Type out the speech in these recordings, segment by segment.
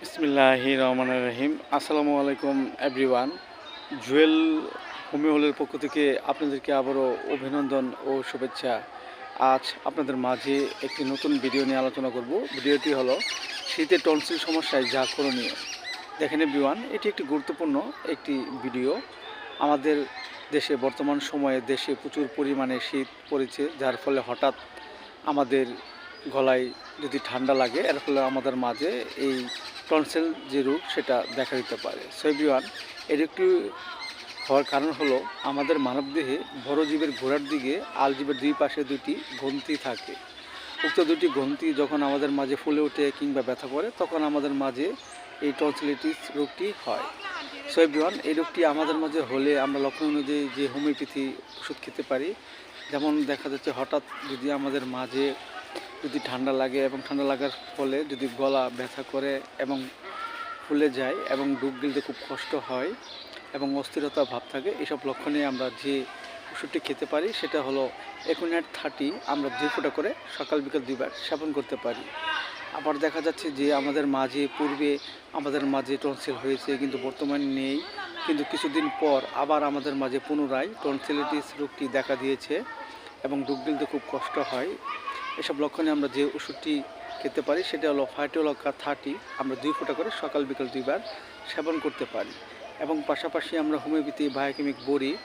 বিসমিল্লাহি রহমান রহিম। আসসালামু আলাইকুম এভরিওয়ান জুয়েল হোমিও হলের পক্ষ থেকে আপনাদেরকে আবারও অভিনন্দন ও শুভেচ্ছা। আজ আপনাদের মাঝে একটি নতুন ভিডিও নিয়ে আলোচনা করব। ভিডিওটি হলো শীতের টনসিল সমস্যায় যা করণীয়। দেখেন এভরিওয়ান এটি একটি গুরুত্বপূর্ণ একটি ভিডিও। আমাদের দেশে বর্তমান সময়ে দেশে প্রচুর পরিমাণে শীত পড়েছে, যার ফলে হঠাৎ আমাদের গলায় যদি ঠান্ডা লাগে, এর ফলে আমাদের মাঝে এই টনসেল যে রোগ সেটা দেখা দিতে পারে। সৈবিওয়ান এর একটি হওয়ার কারণ হলো আমাদের মানবদেহে বড় জীবের ঘোড়ার দিকে আল জীবের দুই পাশে দুটি গ্রন্থি থাকে। উক্ত দুটি গ্রন্থি যখন আমাদের মাঝে ফুলে ওঠে কিংবা ব্যথা করে, তখন আমাদের মাঝে এই টনসিলিটিস রোগটি হয়। সো এভরিওয়ান এই রোগটি আমাদের মাঝে হলে আমরা লক্ষণ অনুযায়ী যে হোমিওপ্যাথি ওষুধ খেতে পারি। যেমন দেখা যাচ্ছে হঠাৎ যদি আমাদের মাঝে যদি ঠান্ডা লাগে এবং ঠান্ডা লাগার ফলে যদি গলা ব্যথা করে এবং ফুলে যায় এবং ডুব গিলতে খুব কষ্ট হয় এবং অস্থিরতা ভাব থাকে, এসব লক্ষণে আমরা যে ওষুধটি খেতে পারি সেটা হলো একুনাইট থার্টি, আমরা দুই ফোঁটা করে সকাল বিকাল দুইবার সেবন করতে পারি। আবার দেখা যাচ্ছে যে আমাদের মাঝে, পূর্বে আমাদের মাঝে টনসিল হয়েছে, কিন্তু বর্তমানে নেই। কিন্তু কিছুদিন পর আবার আমাদের মাঝে পুনরায় টনসিলিটিস রোগটি দেখা দিয়েছে এবং ডুব গিলতে খুব কষ্ট হয়। এসব লক্ষণে আমরা যে ওষুধটি খেতে পারি, সেটা হলো ফাইটোলকা থার্টি। আমরা দুই ফোঁটা করে সকাল বিকাল দুইবার সেবন করতে পারি। এবং পাশাপাশি আমরা হোমিওপ্যাথি, বায়োকেমিক বড়ি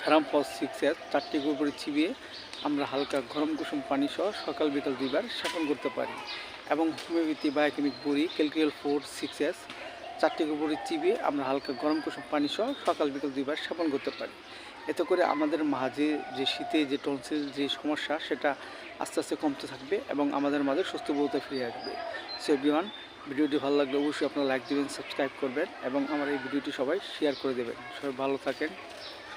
ফেরামফস সিক্স এর চারটি গুঁড়ি চিবিয়ে আমরা হালকা গরম কুসুম পানি সহ সকাল বিকাল দুইবার সেবন করতে পারি। এবং হোমিওপ্যাথি, বায়োকেমিক, বড়ি ক্যালকুয়াল ফোর সিক্স এস চারটি গুঁড়ি চিবিয়ে আমরা হালকা গরম কুসুম পানি সহ সকাল বিকাল দুইবার সেবন করতে পারি। এতে করে আমাদের মাঝে যে শীতে যে টনসিল, যে সমস্যা, সেটা আস্তে আস্তে কমতে থাকবে এবং আমাদের মাঝে সুস্থ বলতে ফিরে আসবে। সো এভরিওয়ান ভিডিওটি ভালো লাগলে অবশ্যই আপনারা লাইক দেবেন সাবস্ক্রাইব করবেন এবং আমার এই ভিডিওটি সবাই শেয়ার করে দেবেন। সবাই ভালো থাকেন।